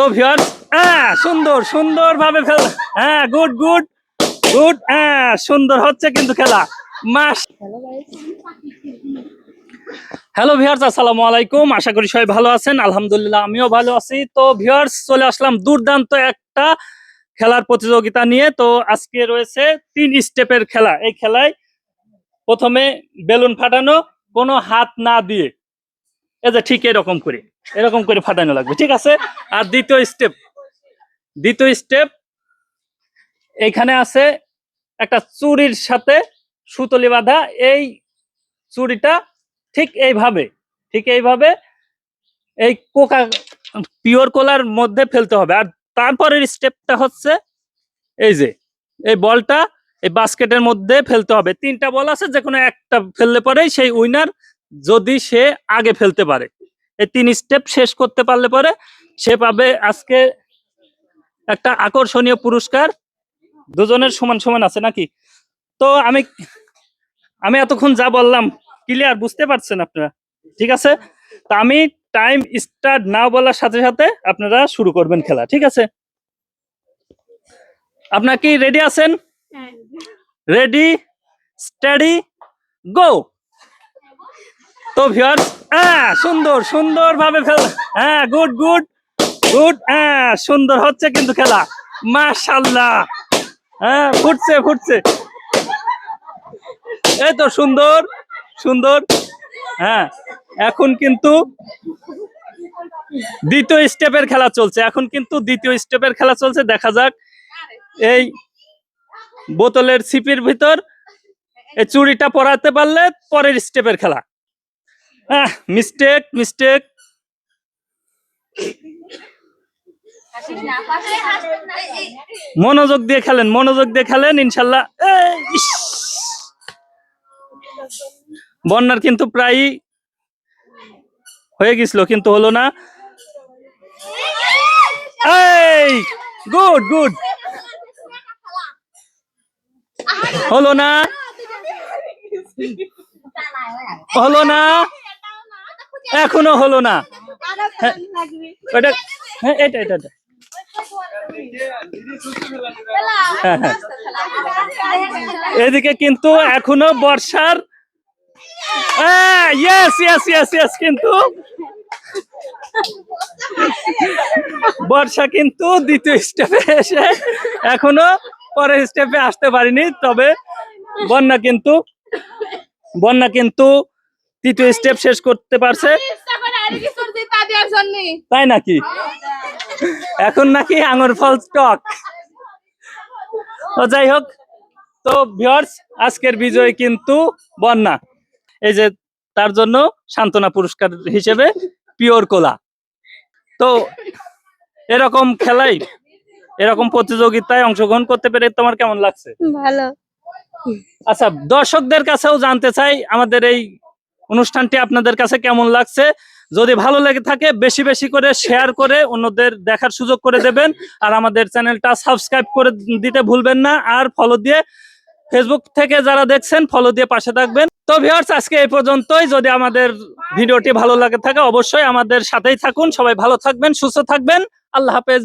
তো ভিউয়ার্স হ্যাঁ সুন্দর ভাবে ফেল হ্যাঁ গুড গুড গুড হ্যাঁ সুন্দর হচ্ছে কিন্তু খেলা। মাস হ্যালো ভিউয়ার্স, আসসালামু আলাইকুম। আশা করি সবাই ভালো আছেন। আলহামদুলিল্লাহ, আমিও ভালো আছি। তো ভিউয়ার্স, চলে আসলাম দুর্দান্ত একটা খেলার প্রতিযোগিতা নিয়ে। তো আজকে রয়েছে তিন স্টেপের খেলা। এই খেলায় প্রথমে বেলুন ফাটানো, কোনো হাত না দিয়ে। এই যে ঠিক এরকম করে। এরকম করে ফাটানো লাগবে, ঠিক আছে? আর দ্বিতীয় স্টেপ দ্বিতীয় স্টেপ এখানে আছে একটা চুরির সাথে সুতলি বাঁধা, এই চুরিটা ঠিক এইভাবে ঠিক এইভাবে এই কোকা, পিওর কোলার মধ্যে ফেলতে হবে। আর তারপরের স্টেপটা হচ্ছে এই যে, এই বলটা এই বাস্কেটের মধ্যে ফেলতে হবে। তিনটা বল আছে যে কোনো একটা ফেললে পরেই সেই উইনার যদি সে আগে ফেলতে পারে। এই তিন স্টেপ শেষ করতে পারলে পরে সে পাবে আজকে একটা আকর্ষণীয় পুরস্কার। দুজনের সমান সমান আছে নাকি? তো আমি আমি এতক্ষণ যা বললাম ক্লিয়ার বুঝতে পারছেন আপনারা ঠিক আছে? তা আমি টাইম স্টার্ট না বলার সাথে সাথে আপনারা শুরু করবেন খেলা ঠিক আছে? আপনার কি রেডি আছেন? রেডি স্টাডি গো তো ভিউয়ার্স হ্যাঁ সুন্দর সুন্দর ভাবে ফেল হ্যাঁ গুড গুড গুড হ্যাঁ সুন্দর হচ্ছে কিন্তু খেলা। মাশাল্লাহ হ্যাঁ ফুটছে ফুটছে। এই তো সুন্দর সুন্দর। হ্যাঁ এখন কিন্তু দ্বিতীয় স্টেপের খেলা চলছে। এখন কিন্তু দ্বিতীয় স্টেপের খেলা চলছে। দেখা যাক এই বোতলের ছিপির ভিতর এই চুড়িটা পরাতে পারলে পরের স্টেপের খেলা। মিস্টেক মিস্টেক মনোযোগ দিয়ে খেলেন, মনোযোগ দিয়ে খেলেন, ইনশাল্লাহ। বন্যার কিন্তু প্রায় হয়ে গেছিল, কিন্তু হলো না। গুড গুড হলো না। হলো না। এখনও হলো না। ওটা হ্যাঁ এটা এটা। হ্যাঁ হ্যাঁ। এদিকে কিন্তু এখনও বর্ষার ইয়েস ইয়েস ইয়েস ইয়েস কিন্তু বর্ষা কিন্তু দ্বিতীয় স্টেপে এসে এখনও পরের স্টেপে আসতে পারিনি তবে বন্যা কিন্তু বন্যা কিন্তু তৃতীয় স্টেপ শেষ করতে পারছে। তাই নাকি? এখন নাকি আঙুর ফল স্টক তো যাই হোক তো ভিউয়ার্স আজকের বিজয় কিন্তু বন্যা। এই যে তার জন্য সান্ত্বনা পুরস্কার হিসেবে পিওর কোলা তো এরকম খেলাই এরকম প্রতিযোগিতায় অংশগ্রহণ করতে পেরে তোমার কেমন লাগছে? ভালো। আচ্ছা দর্শকদের কাছেও জানতে চাই আমাদের এই অনুষ্ঠানটি আপনাদের কাছে কেমন লাগছে? যদি ভালো লেগে থাকে, বেশি বেশি করে শেয়ার করে অন্যদের দেখার সুযোগ করে দেবেন। আর আমাদের চ্যানেলটা সাবস্ক্রাইব করে দিতে ভুলবেন না। আর ফলো দিয়ে ফেসবুক থেকে যারা দেখছেন ফলো দিয়ে পাশে থাকবেন। তো ভিউয়ার্স আজকে এই পর্যন্তই। যদি আমাদের ভিডিওটি ভালো লাগে থাকে, অবশ্যই আমাদের সাথেই থাকুন। সবাই ভালো থাকবেন, সুস্থ থাকবেন। আল্লাহ হাফেজ।